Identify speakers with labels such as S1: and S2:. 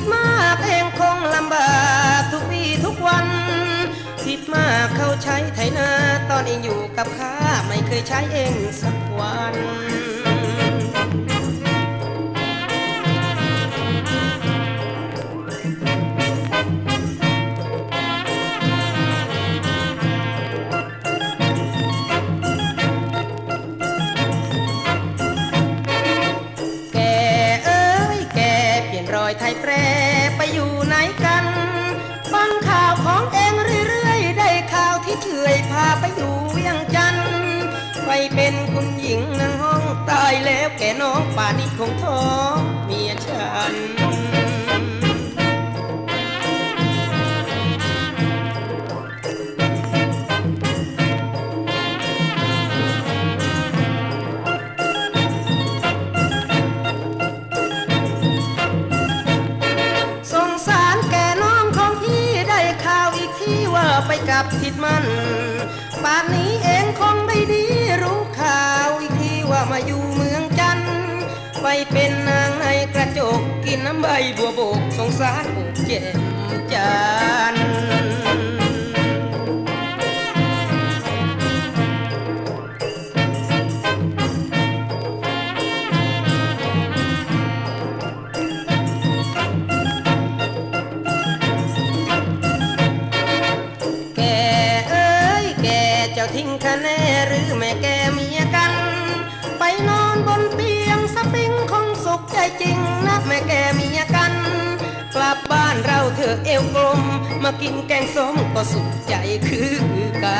S1: ดมากเองคงลำบากทุกวี่ทุกวัน คิดมากเขาใช้ไถนาตอนเองอยู่กับข้าไม่เคยใช้เองสักวัน เป็นคุณหญิงนางห้องตายแล้วแกน้องป่านนี้คงท้องเมียฉัน สงสารแกน้องของพี่ได้ข่าวอีกที่ว่าไปกับทิดมันป่านนี้ ไปเป็นนางในกระจก กินน้ำใบบัวบกสงสารอกเจ็บจันแกเอ้ยแกเจ้าทิ้งคะแนหรือแม่แก ใจจริงนะแม่แกเมียกัน กลับบ้านเราเถอะเอวกลม มากินแกงส้มก็สุขใจคือกัน